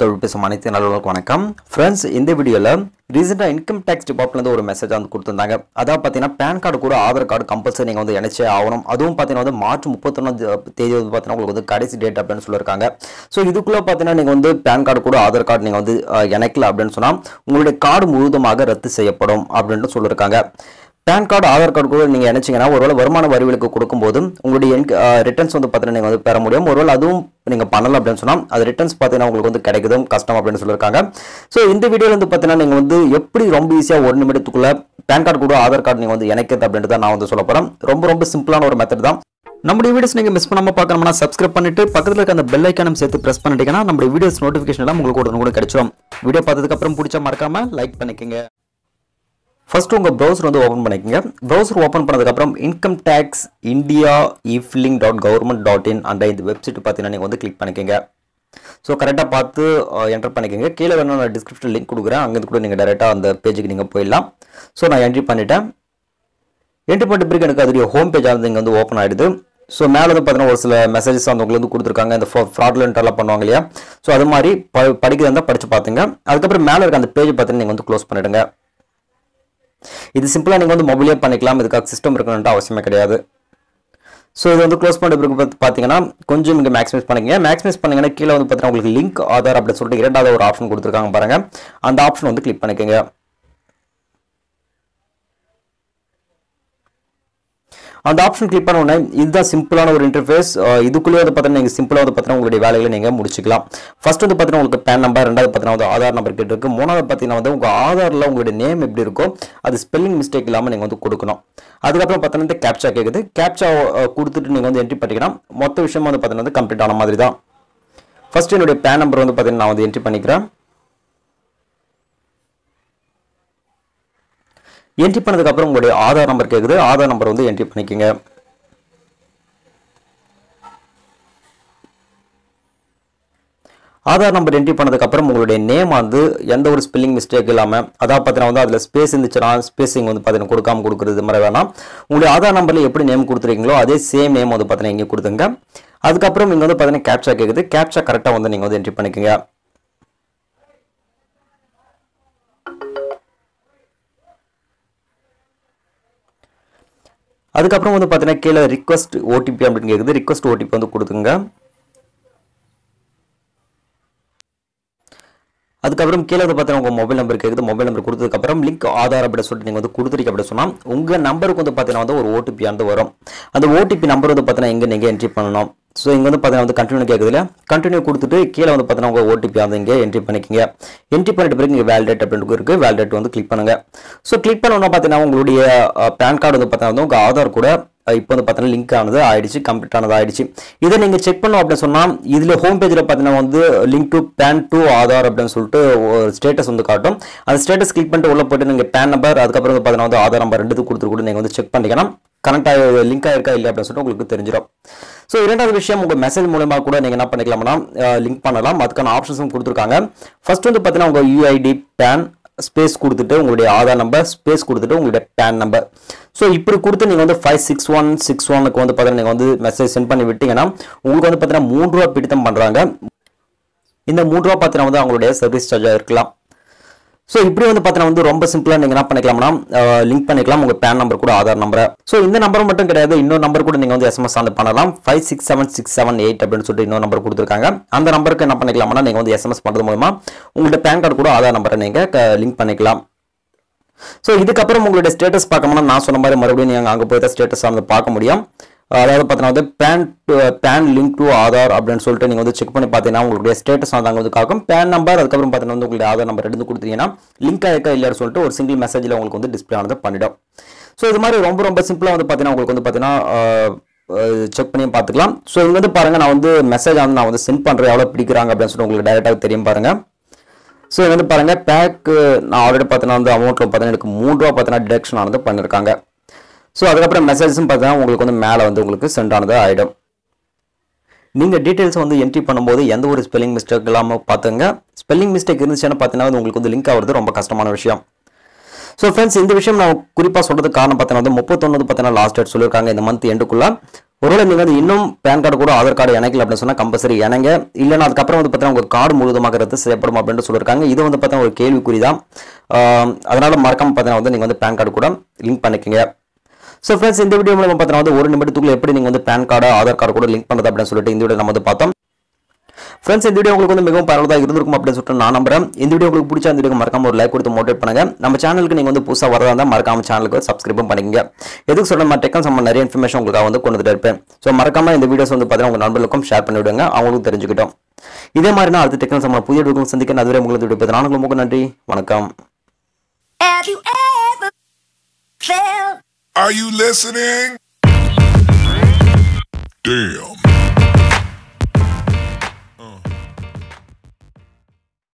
தொழில் பேசும் அனைத்து நல்லவர்களுக்கும் வணக்கம். ஃப்ரெண்ட்ஸ் இந்த வீடியோவில் ரீசெண்டாக இன்கம் டேக்ஸ் டிபார்ட்மெண்ட் ஒரு மெசேஜ் வந்து கொடுத்துருந்தாங்க. அதாவது பார்த்தீங்கன்னா பேன் கார்டு கூட ஆதார் கார்டு கம்பல்சரி நீங்கள் வந்து இணைச்சே ஆகணும். அதுவும் பார்த்தீங்கன்னா வந்து மார்ச் முப்பத்தொன்னாம் தேதி வந்து பார்த்தீங்கன்னா உங்களுக்கு வந்து கடைசி டேட் அப்படின்னு சொல்லியிருக்காங்க. ஸோ இதுக்குள்ளே பார்த்தீங்கன்னா நீங்கள் வந்து பேன் கார்டு கூட ஆதார் கார்டு நீங்கள் வந்து இணைக்கல அப்படின்னு சொன்னால் உங்களுடைய கார்டு முழுவதுமாக ரத்து செய்யப்படும் அப்படின்ட்டு சொல்லியிருக்காங்க. பேன் கார்டு ஆதார் கார்டு கூட நீங்கள் நினைச்சீங்கன்னா ஒருவேளை வருமான வரிவிலக்கு கொடுக்கும்போது உங்களுடைய ரிட்டர்ன்ஸ் வந்து பார்த்தீங்கன்னா நீங்கள் வந்து பெற முடியும். ஒருவேளை அதுவும் நீங்கள் பண்ணலாம் அப்படின்னு சொன்னால் அது ரிட்டர்ன்ஸ் பார்த்தீங்கன்னா உங்களுக்கு வந்து கிடைக்குதும் கஷ்டம் அப்படின்னு சொல்லியிருக்காங்க. ஸோ இந்த வீடியோவில் வந்து பார்த்தீங்கன்னா நீங்கள் வந்து எப்படி ரொம்ப ஈஸியாக ஒரு நிமிடத்துக்குள்ள பேன் கார்டு கூட ஆதார் கார்டு நீங்கள் வந்து இணைக்கிறது அப்படின்ட்டு தான் நான் வந்து சொல்ல போகிறேன் ரொம்ப ரொம்ப சிம்பிளான ஒரு மெத்தட் தான். நம்முடைய வீடியோஸ் நீங்கள் மிஸ் பண்ணாமல் பார்க்கணும்னா சப்ஸ்கிரைப் பண்ணிட்டு பக்கத்தில் இருக்க அந்த பெல் ஐக்கானும் சேர்த்து ப்ரெஸ் பண்ணிட்டீங்கன்னா நம்முடைய வீடியோஸ் நோட்டிஃபிகேஷன் எல்லாம் உங்களுக்கு உடனே கூட கிடைச்சிடும் வீடியோ பார்த்ததுக்கப்புறம் பிடிச்சா மறக்காமல் லைக் பண்ணிக்கங்க. ஃபஸ்ட்டு உங்கள் ப்ரௌசர் வந்து ஓப்பன் பண்ணிக்கோங்க. ப்ரௌசர் ஓப்பன் பண்ணதுக்கப்புறம் income tax India efiling dot government dot in அந்த இந்த வெப்சைட் பார்த்தீங்கன்னா நீங்கள் வந்து கிளிக் பண்ணிக்கோங்க. ஸோ கரெக்டாக பார்த்து என்டர் பண்ணிக்கோங்க. கீழே வேணும் நான் டிஸ்கிரிப்ஷன் லிங்க் கொடுக்குறேன். அங்கேருந்து கூட நீங்கள் டேரெக்டாக அந்த பேஜுக்கு நீங்கள் போயிடலாம். ஸோ நான் என்ட்ரி பண்ணிட்டேன். என்ட்ரி பண்ணிட்ட பிறகு எனக்கு அதோடைய ஹோம் பேஜ் வந்து இங்கே வந்து ஓப்பன் ஆகிடுது ஸோ மேலே வந்து பார்த்தீங்கன்னா ஒரு சில மெசேஜஸ் வந்து உங்களுக்கு வந்து கொடுத்துருக்காங்க. இந்த ஃப்ராட்லெண்ட் எல்லாம் பண்ணுவாங்க இல்லையா? ஸோ அது மாதிரி ப படிக்கிறதா இருந்தால் படித்து பார்த்துங்க. அதுக்கப்புறம் மேலே இருக்க அந்த பேஜ் பார்த்தீங்கன்னா நீங்கள் வந்து க்ளோஸ் பண்ணிவிடுங்க இது சிம்பிளாக நீங்கள் வந்து மொபைலே பண்ணிக்கலாம். இதுக்காக சிஸ்டம் இருக்கணுன்ட்டு அவசியமே கிடையாது. ஸோ இது வந்து க்ளோஸ் பண்ண பிறகு பார்த்தீங்கன்னா கொஞ்சம் இங்கே மேக்ஸிமைஸ் பண்ணிக்கங்க. மேக்ஸிமைஸ் பண்ணீங்கன்னா கீழே வந்து பார்த்தீங்கன்னா உங்களுக்கு லிங்க் ஆதார் அப்படின்னு சொல்லிட்டு இரண்டாவது ஒரு ஆப்ஷன் கொடுத்துருக்காங்க பாருங்க. அந்த ஆப்ஷன் வந்து கிளிக் பண்ணிக்கோங்க. அந்த ஆப்ஷன் கிளிக் பண்ண உடனே இதுதான் சிம்பிளான ஒரு இன்டர்ஃபேஸ் இதுக்குள்ளேயே வந்து பார்த்தீங்கன்னா நீங்கள் சிம்பிளாக வந்து பார்த்தீங்கன்னா உங்களுடைய வேலைகளை நீங்கள் முடிச்சுக்கலாம். ஃபர்ஸ்ட் வந்து பார்த்தீங்கன்னா உங்களுக்கு பேன் நம்பர் ரெண்டாவது பார்த்தீங்கன்னா வந்து ஆதார் நம்பர் கிட்ட இருக்கு. மூணாவது பார்த்தீங்கன்னா வந்து உங்கள் ஆதாரில் உங்களுடைய நேம் எப்படி இருக்கோ அது ஸ்பெல்லிங் மிஸ்டேக் இல்லாமல் நீங்கள் வந்து கொடுக்கணும். அதுக்கப்புறம் பார்த்தீங்கன்னா இந்த கேப்சா கேட்குது கேப்சா கொடுத்துட்டு நீங்கள் வந்து என்ட்ரி பண்ணிக்கலாம். மொத்த விஷயம் வந்து பார்த்தீங்கன்னா வந்து கம்ப்ளீட் ஆன மாதிரி தான் ஃபஸ்ட் என்னுடைய பேன் நம்பர் வந்து பார்த்தீங்கன்னா நான் வந்து என்ட்ரி பண்ணிக்கிறேன். என்ட்ரி பண்ணதுக்கப்புறம் உங்களுடைய ஆதார் நம்பர் கேட்குது ஆதார் நம்பர் வந்து என்ட்ரி பண்ணிக்கோங்க. ஆதார் நம்பர் என்ட்ரி பண்ணதுக்கப்புறம் உங்களுடைய நேம் வந்து எந்த ஒரு ஸ்பெல்லிங் மிஸ்டேக் இல்லாமல் அதாவது பார்த்தீங்கன்னா வந்து அதில் ஸ்பேஸ் இருந்துச்சுன்னா ஸ்பேசிங் வந்து பார்த்தீங்கன்னா கொடுக்காம கொடுக்குறது மாதிரி வேணாம். உங்களுடைய ஆதார் நம்பரில் எப்படி நேம் கொடுத்துருக்கீங்களோ அதே சேம் நேம் வந்து பார்த்தீங்கன்னா இங்கே கொடுத்துங்க அதுக்கப்புறம் இங்கே வந்து பார்த்தீங்கன்னா கேப்சா கேட்குது கேப்சா கரெக்டாக வந்து நீங்கள் வந்து என்ட்ரி பண்ணிக்கோங்க. அதுக்கப்புறம் வந்து பார்த்தீங்கன்னா கீழே ரிக்வஸ்ட் ஓடிபி அப்படின்னு கேட்குது ரிக்வஸ்ட் ஓடிபி வந்து கொடுத்துங்க அதுக்கப்புறம் கீழே வந்து பார்த்தீங்கன்னா உங்கள் மொபைல் நம்பர் கேட்குது மொபைல் நம்பர் கொடுத்ததுக்கப்புறம் லிங்க் ஆதார் அப்படின்னு சொல்லிட்டு நீங்கள் வந்து கொடுத்துருக்கீங்க அப்படின்னு சொன்னால் உங்கள் நம்பருக்கு வந்து பார்த்தீங்கன்னா வந்து ஒரு ஓடிபி வந்து வரும். அந்த ஓடிபி நம்பர் வந்து பார்த்தீங்கன்னா எங்கே நீங்கள் என்ட்ரி பண்ணணும். ஸோ இங்கே வந்து பார்த்தீங்கன்னா வந்து கண்டினியூ கேட்குதுல கண்டினியூ கொடுத்துட்டு கீழே வந்து பார்த்தீங்கன்னா உங்கள் ஓடிபி வந்து இங்கே என்ட்ரி பண்ணிக்கிங்க. என்ட்ரி பண்ணிட்டு பிறகு இங்கே வேலிடேட் அப்படின்னு இருக்குது வேலிடேட் வந்து கிளிக் பண்ணுங்க. ஸோ கிளிக் பண்ணோன்னா பார்த்தீங்கன்னா உங்களுடைய பேன் கார்டு வந்து பார்த்தீங்கன்னா வந்து உங்கள் ஆதார் கூட இப்போ வந்து பார்த்தீங்கன்னா லிங்க் ஆனது ஆயிடுச்சு கம்ப்ளீட் ஆனது ஆயிடுச்சு. இதை நீங்கள் செக் பண்ணோம் அப்படின்னு சொன்னால் இதில் ஹோம் பேஜில் பார்த்தீங்கன்னா வந்து link to PAN to Aadhaar அப்படின்னு சொல்லிட்டு ஒரு ஸ்டேட்டஸ் வந்து காட்டும். அந்த ஸ்டேட்டஸ் கிளிக் பண்ணிட்டு உள்ளே போயிட்டு நீங்கள் பேன் நம்பர் அதுக்கப்புறம் வந்து பார்த்தீங்கன்னா வந்து ஆதார் நம்பர் ரெண்டு கொடுத்துட்டு கூட நீங்கள் வந்து செக் பண்ணிக்கலாம். கனெக்ட் ஆகி லிங்க் ஆயிருக்கா இல்லை அப்படின்னு சொல்லிட்டு உங்களுக்கு தெரிஞ்சிடும் ஸோ இரண்டாவது விஷயம் உங்கள் மெசேஜ் மூலமாக கூட நீங்கள் என்ன பண்ணிக்கலாம்னா லிங்க் பண்ணலாம். அதுக்கான ஆப்ஷன்ஸும் கொடுத்துருக்காங்க. ஃபர்ஸ்ட் வந்து பார்த்தீங்கன்னா உங்கள் யூஐடி பேன் ஸ்பேஸ் கொடுத்துட்டு உங்களுடைய ஆதார் நம்பர் ஸ்பேஸ் கொடுத்துட்டு உங்களுடைய பேன் நம்பர் ஸோ இப்படி கொடுத்து நீங்கள் வந்து ஃபைவ் சிக்ஸ் ஒன் சிக்ஸ் ஒனுக்கு வந்து பார்த்தீங்கன்னா நீங்கள் வந்து மெசேஜ் சென்ட் பண்ணி விட்டீங்கன்னா உங்களுக்கு வந்து பார்த்தீங்கன்னா மூன்று ரூபா பிடித்தம் பண்ணுறாங்க இந்த மூன்று ரூபா பார்த்தீங்கன்னா வந்து அவங்களுடைய சர்வீஸ் சார்ஜாக இருக்கலாம். ஸோ இப்படி வந்து பார்த்தீங்கன்னா வந்து ரொம்ப சிம்பிளாக நீங்கள் என்ன பண்ணிக்கலாம்னா லிங்க் பண்ணிக்கலாம். உங்கள் பேன் நம்பர் கூட ஆதார் நம்பரை ஸோ இந்த நம்பர் மட்டும் கிடையாது. இன்னொரு நம்பர் கூட நீங்கள் வந்து எஸ்எம்எஸ் வந்து பண்ணலாம். Five six seven six seven eight அப்படின்னு சொல்லிட்டு இன்னொரு நம்பர் கொடுத்துருக்காங்க. அந்த நம்பருக்கு என்ன பண்ணிக்கலாம்னா நீங்கள் வந்து எஸ்எம்எஸ் பண்ணுறது மூலமா உங்கள்கிட்ட பேன் கார்டு கூட ஆதார் நம்பரை நீங்கள் லிங்க் பண்ணிக்கலாம். ஸோ இதுக்கப்புறம் உங்களுடைய ஸ்டேட்டஸ் பார்க்கணும்னா நான் சொன்ன மாதிரி மறுபடியும் நீங்கள் அங்கே போய் தான் ஸ்டேட்டஸ் வந்து பார்க்க முடியும். அதாவது பார்த்தீங்கன்னா வந்து PAN PAN link to Aadhaar அப்படின்னு சொல்லிட்டு நீங்கள் வந்து செக் பண்ணி பார்த்தீங்கன்னா உங்களுடைய ஸ்டேட்டஸ் வந்து அங்கே வந்து காக்கும் பேன் நம்பர் அதுக்கப்புறம் பார்த்தீங்கன்னா வந்து உங்களுடைய ஆதார் நம்பர் எடுத்து கொடுத்தீங்கன்னா லிங்க் ஆயிருக்கா இல்லைன்னு சொல்லிட்டு ஒரு சிங்கிள் மெசேஜில் உங்களுக்கு வந்து டிஸ்பிளே ஆனது பண்ணிடும். ஸோ இது மாதிரி ரொம்ப ரொம்ப சிம்பிளாக வந்து பார்த்தீங்கன்னா உங்களுக்கு வந்து பார்த்தீங்கன்னா uh, uh, செக் பண்ணி பார்த்துக்கலாம். ஸோ இங்கே வந்து பாருங்கள் நான் வந்து மெசேஜ் வந்து நான் வந்து சென்ட் பண்ணுறேன் எவ்வளோ பிடிக்கிறாங்க அப்படின்னு சொல்லிட்டு உங்களுக்கு டேரெக்டாக தெரியும் பாருங்கள் ஸோ இது வந்து பாருங்கள் பேக்கு நான் ஆல்ரெடி பார்த்தீங்கன்னா வந்து அமௌண்ட்டில் பார்த்தீங்கன்னா எனக்கு மூணு ரூபா பார்த்தீங்கன்னா டிடக்ஷன் ஆனது பண்ணியிருக்காங்க ஸோ அதுக்கப்புறம் மெசேஜஸும் பார்த்தீங்கன்னா உங்களுக்கு வந்து மேலே வந்து உங்களுக்கு சென்ட் ஆனது ஆகிடும் நீங்கள் டீட்டெயில்ஸ் வந்து என்ட்ரி பண்ணும்போது எந்த ஒரு ஸ்பெல்லிங் மிஸ்டேக் இல்லாமல் பார்த்துங்க. ஸ்பெல்லிங் மிஸ்டேக் இருந்துச்சுன்னா பார்த்தீங்கன்னா வந்து உங்களுக்கு வந்து லிங்க் ஆகிறது ரொம்ப கஷ்டமான விஷயம். ஸோ ஃப்ரெண்ட்ஸ் இந்த விஷயம் நான் குறிப்பாக சொல்கிறது காரணம் பார்த்தீங்கன்னா வந்து முப்பத்தொன்னு பார்த்தீங்கன்னா லாஸ்ட் டேட் சொல்லியிருக்காங்க இந்த மந்த் எண்டுக்குள்ள ஒருவேளை நீங்கள் வந்து இன்னும் பேன் கார்டு கூட ஆதார் கார்டு இணைக்கல அப்படின்னு சொன்னால் கம்பல்சரி இணைங்க. இல்லைன்னா அதுக்கப்புறம் வந்து பார்த்தீங்கன்னா உங்கள் கார்டு முழுவதுமாக ரத்து செய்யப்படும் அப்படின்னு சொல்லியிருக்காங்க. இது வந்து பார்த்தீங்கன்னா ஒரு கேள்விக்குறி தான் அதனால் மறக்காமல் பார்த்தீங்கன்னா வந்து நீங்கள் வந்து பேன் கார்டு கூட லிங்க் பண்ணிக்கங்க. ஸோ ஃப்ரெண்ட்ஸ் இந்த வீடியோ மூலமாக பார்த்தீங்கன்னா வந்து ஒரு நிமிடத்துக்குள்ள எப்படி நீங்கள் வந்து பேன் கார்டு ஆதார் கார்டு கூட லிங்க் பண்ணுறது அப்படின்னு சொல்லிட்டு இந்த வீடியோ நம்ம வந்து பார்த்தோம். ஃப்ரெண்ட்ஸ் இந்த வீடியோ உங்களுக்கு வந்து மிகவும் பரவலாக இருந்திருக்கும் அப்படின்னு சொல்லிட்டு நான் நம்புறேன். இந்த வீடியோ உங்களுக்கு பிடிச்ச இந்த வீடியோ மறக்காம ஒரு லைக் கொடுத்து மோட்டிவேட் பண்ணுங்க. நம்ம சேனலுக்கு நீங்கள் வந்து புதுசாக வரதா இருந்தால் மறக்காம சேனலுக்கு சப்ஸ்கிரைபும் பண்ணிக்கங்க. எதுக்கு சொல்ல மாதிரி டெக்கன் சம்மந்த நிறைய இன்ஃபர்மேஷன் உங்களுக்காக வந்து கொண்டு இருப்பேன். ஸோ மறக்காம இந்த வீடியோஸ் வந்து பார்த்தீங்கன்னா உங்கள் நண்பர்களுக்கும் ஷேர் பண்ணி விடுங்க. அவங்களுக்கும் தெரிஞ்சுக்கிட்டோம். இதே மாதிரி நான் அடுத்த டெக்னல் சம்மந்த புதிய சந்திக்க அதுவரை உங்களுக்கு வீடியோ நான் உங்களுக்கு நன்றி. வணக்கம். Are you listening? Damn.